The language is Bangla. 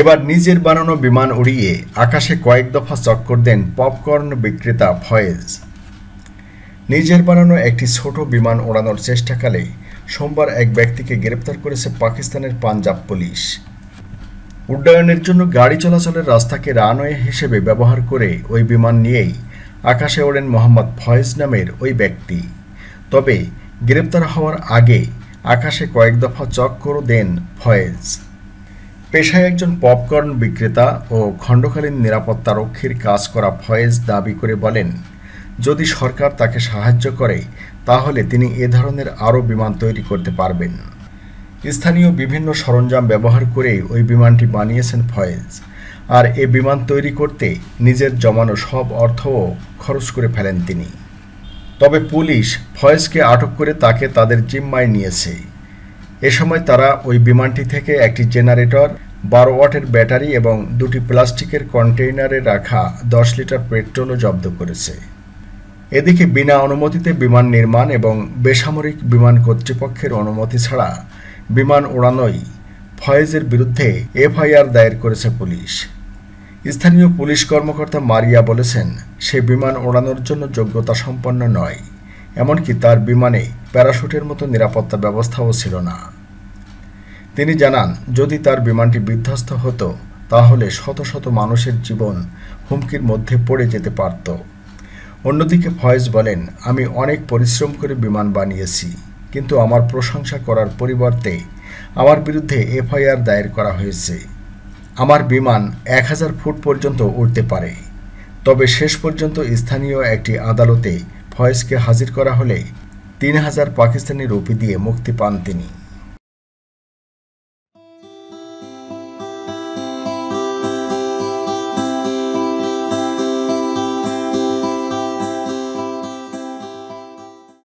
এবার নিজের বানানো বিমান উড়িয়ে আকাশে কয়েক দফা চক্কর দেন পপকর্ন বিক্রেতা ফয়েজ। নিজের বানানো একটি ছোট বিমান ওড়ানোর চেষ্টাকালে সোমবার এক ব্যক্তিকে গ্রেপ্তার করেছে পাকিস্তানের পাঞ্জাব পুলিশ। উড্ডয়নের জন্য গাড়ি চলাচলের রাস্তাকে রানওয়ে হিসেবে ব্যবহার করে ওই বিমান নিয়েই আকাশে ওড়েন মোহাম্মদ ফয়েজ নামের ওই ব্যক্তি। তবে গ্রেপ্তার হওয়ার আগে আকাশে কয়েক দফা চক্করও দেন ফয়েজ। পেশায় একজন পপকর্ন বিক্রেতা ও খণ্ডকালীন নিরাপত্তা রক্ষীর কাজ করা ফয়েজ দাবি করে বলেন, যদি সরকার তাকে সাহায্য করে, তাহলে তিনি এ ধরনের আরও বিমান তৈরি করতে পারবেন। স্থানীয় বিভিন্ন সরঞ্জাম ব্যবহার করে ওই বিমানটি বানিয়েছেন ফয়েজ। আর এ বিমান তৈরি করতে নিজের জমানো সব অর্থও খরচ করে ফেলেন তিনি। তবে পুলিশ ফয়েজকে আটক করে তাকে তাদের জিম্মায় নিয়েছে। এ সময় তারা ওই বিমানটি থেকে একটি জেনারেটর বারো ওয়াটের ব্যাটারি এবং দুটি প্লাস্টিকের কন্টেইনারে রাখা দশ লিটার পেট্রোলও জব্দ করেছে। এদিকে বিনা অনুমতিতে বিমান নির্মাণ এবং বেসামরিক বিমান কর্তৃপক্ষের অনুমতি ছাড়া বিমান উড়ানোই ফয়েজের বিরুদ্ধে এফআইআর দায়ের করেছে পুলিশ। স্থানীয় পুলিশ কর্মকর্তা মারিয়া বলেছেন, সে বিমান ওড়ানোর জন্য যোগ্যতা সম্পন্ন নয়, এমনকি তার বিমানে প্যারাশুটের মতো নিরাপত্তা ব্যবস্থাও ছিল না। তিনি জানান, যদি তার বিমানটি বিধ্বস্ত হতো, তাহলে শত শত মানুষের জীবন হুমকির মধ্যে পড়ে যেতে পারত। অন্যদিকে ফয়েজ বলেন, আমি অনেক পরিশ্রম করে বিমান বানিয়েছি, কিন্তু আমার প্রশংসা করার পরিবর্তে আমার বিরুদ্ধে এফআইআর দায়ের করা হয়েছে। আমার বিমান এক হাজার ফুট পর্যন্ত উড়তে পারে। তবে শেষ পর্যন্ত স্থানীয় একটি আদালতে ফয়েজকে হাজির করা হলে তিন হাজার পাকিস্তানি রুপি দিয়ে মুক্তি পান তিনি।